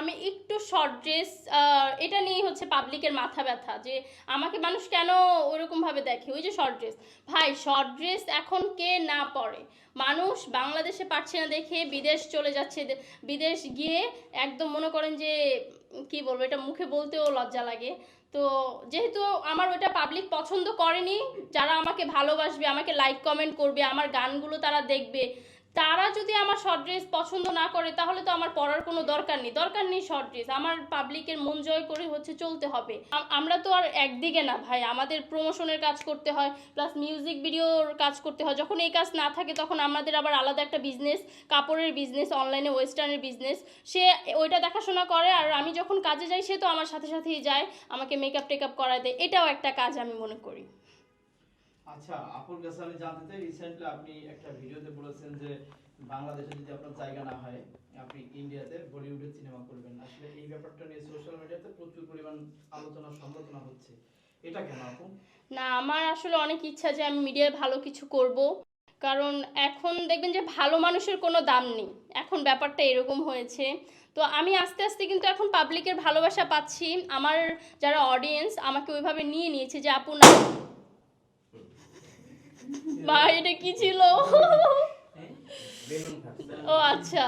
আমি একটু short dress এটা নিয়েই হচ্ছে পাবলিকের মাথা ব্যথা, যে আমাকে মানুষ কেন ওরকম ভাবে দেখে? ওই যে শর্ট ড্রেস ভাই শর্ট ড্রেস এখন কে না পরে? মানুষ বাংলাদেশে পারছে না দেখে, বিদেশ চলে যাচ্ছে বিদেশ গিয়ে একদম মনে করেন যে, কি বলব, এটা মুখে বলতেও লজ্জা লাগে। তো যেহেতু আমার ওটা পাবলিক পছন্দ করেনি, যারা আমাকে ভালোবাসবে, আমাকে লাইক কমেন্ট করবে, আমার গানগুলো তারা দেখবে তারা যদি আমার শর্ট ড্রেস পছন্দ না করে, তাহলে তো আমার পরার কোনো দরকার নেই। দরকার নেই শর্ট ড্রেস আমার পাবলিকের মন জয় করে হচ্ছে চলতে হবে। আমরা তো আর একদিকে না ভাই। আমাদের প্রমোশনের কাজ করতে হয় প্লাস মিউজিক ভিডিওর কাজ করতে হয়। যখন এই কাজ না থাকে, তখন আমাদের আবার আলাদা একটা বিজনেস কাপড়ের বিজনেস অনলাইনে ওয়েস্টার্নের বিজনেস সে ওইটা দেখাশোনা করে আর আমি যখন কাজে যাই, সে তো আমার সাথে সাথেই যায়, আমাকে মেকআপ টেকআপ করায় দেয়। এটাও একটা কাজ আমি মনে করি। আচ্ছা আপুর কাছে আমি জানতে চাই রিসেন্টলি আপনি একটা ভিডিওতে বলেছেন যে বাংলাদেশে যদি আপনার জায়গা না হয়, আপনি ইন্ডিয়াতে বলিউডে সিনেমা করবেন। আসলে এই ব্যাপারটা নিয়ে সোশ্যাল মিডিয়াতে প্রচুর পরিমাণ আলোচনা, সমালোচনা হচ্ছে। এটা কেন আপু? না, আমার আসলে অনেক ইচ্ছা যে আমি মিডিয়ায় ভালো কিছু করব। কারণ এখন দেখবেন যে ভালো মানুষের কোনো দাম নেই। এখন ব্যাপারটা এরকম হয়েছে। তো আমি আস্তে আস্তে কিন্তু এখন পাবলিকের ভালোবাসা পাচ্ছি। আমার যারা অডিয়েন্স আমাকে ওইভাবে নিয়ে নিয়েছে যে, আপু না বা এটা কি ছিল? ও আচ্ছা।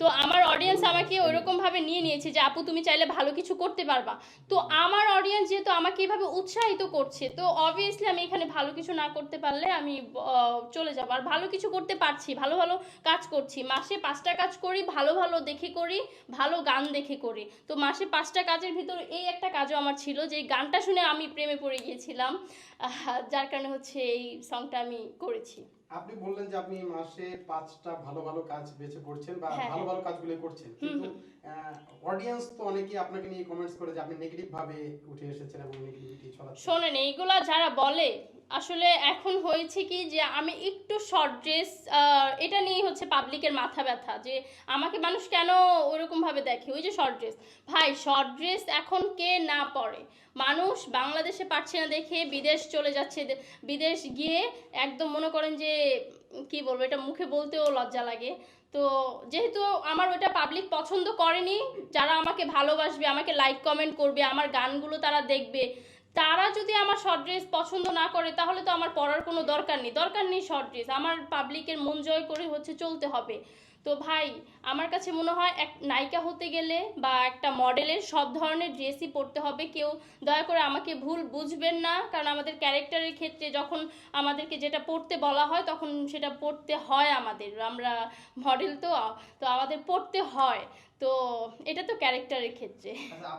তো আমার অডিয়েন্স আমাকে ওইরকম ভাবে নিয়ে নিয়েছে যে, আপু, তুমি চাইলে ভালো কিছু করতে পারবা। তো আমার অডিয়েন্স যেহেতু আমাকে এইভাবে উৎসাহিত করছে, তো অবভিয়াসলি আমি এখানে ভালো কিছু না করতে পারলে আমি চলে যাব। আর ভালো কিছু করতে পারছি, ভালো ভালো কাজ করছি। মাসে পাঁচটা কাজ করি, ভালো ভালো দেখে করি, ভালো গান দেখে করি। তো মাসে পাঁচটা কাজের ভিতর এই একটা কাজও আমার ছিল, যে গানটা শুনে আমি প্রেমে পড়ে গিয়েছিলাম যার কারণে হচ্ছে এই সংটা আমি করেছি। আপনি বললেন যে আপনি মাসে পাঁচটা ভালো ভালো কাজ বেছে করছেন বা ভালো ভালো কাজ ভালো কাজগুলো করছেন। কিন্তু অডিয়েন্স তো অনেকেই আপনাকে নিয়ে কমেন্টস করে যে আপনি নেগেটিভ ভাবে উঠে এসেছেন এবং নেগেটিভিটি ছড়াচ্ছেন। শুনেন এইগুলা যারা বলে আসলে এখন হয়েছে কি যে আমি একটু শর্ট ড্রেস এটা নিয়েই হচ্ছে পাবলিকের মাথা ব্যথা যে আমাকে মানুষ কেন ওরকম ভাবে দেখে? ওই যে শর্ট ড্রেস ভাই শর্ট ড্রেস এখন কে না পরে? মানুষ বাংলাদেশে পারছে না দেখে, বিদেশ চলে যাচ্ছে বিদেশ গিয়ে একদম মনে করেন যে, কি বলব, এটা মুখে বলতেও লজ্জা লাগে। তো যেহেতু আমার ওটা পাবলিক পছন্দ করেনি, যারা আমাকে ভালোবাসবে, আমাকে লাইক কমেন্ট করবে, আমার গানগুলো তারা দেখবে তারা যদি আমার শর্ট ড্রেস পছন্দ না করে, তাহলে তো আমার পরার কোনো দরকার নেই। দরকার নেই শর্ট ড্রেস আমার পাবলিকের মন জয় করে হচ্ছে চলতে হবে। তো ভাই, আমার কাছে মনে হয় এক নায়িকা হতে গেলে বা একটা মডেলের সব ধরনের ড্রেসই পরতে হবে। কেউ দয়া করে আমাকে ভুল বুঝবেন না, কারণ আমাদের ক্যারেক্টারের ক্ষেত্রে যখন আমাদেরকে যেটা পড়তে বলা হয়, তখন সেটা পড়তে হয় আমাদের। আমরা মডেল তো তো আমাদের পড়তে হয়। তো এটা তো ক্যারেক্টারের ক্ষেত্রে। আচ্ছা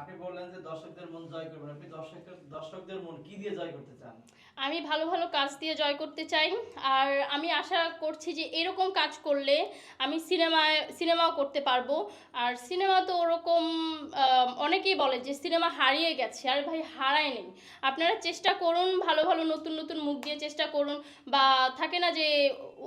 আপনি বললেন যে দর্শকদের মন জয় করবেন। আপনি দর্শকদের দর্শকদের মন কি দিয়ে জয় করতে চান? আমি ভালো ভালো কাজ দিয়ে জয় করতে চাই। আর আমি আশা করছি যে এরকম কাজ করলে আমি সিনেমায় সিনেমাও করতে পারব। আর সিনেমা তো ওরকম অনেকেই বলে যে সিনেমা হারিয়ে গেছে। আর ভাই, হারায় নেই। আপনারা চেষ্টা করুন, ভালো ভালো নতুন নতুন মুখ দিয়ে চেষ্টা করুন। বা থাকে না যে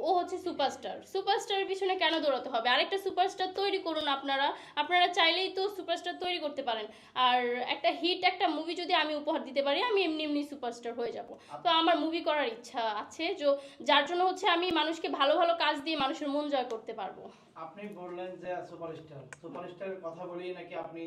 ও হচ্ছে সুপারস্টার। সুপারস্টারের পিছনে কেন দৌড়াতে হবে? আরেকটা সুপারস্টার তৈরি করুন আপনারা। আপনারা চাইলেই তো সুপারস্টার তৈরি করতে পারেন। আর একটা হিট একটা মুভি যদি আমি উপহার দিতে পারি আমি এমনি এমনি সুপারস্টার হয়ে যাব। তো আমার মুভি করার ইচ্ছা আছে যে যার জন্য হচ্ছে আমি মানুষকে ভালো ভালো কাজ দিয়ে মানুষের মন জয় করতে পারব। আপনি বললেন যে সুপারস্টার। সুপারস্টারের কথা বলি নাকি আপনি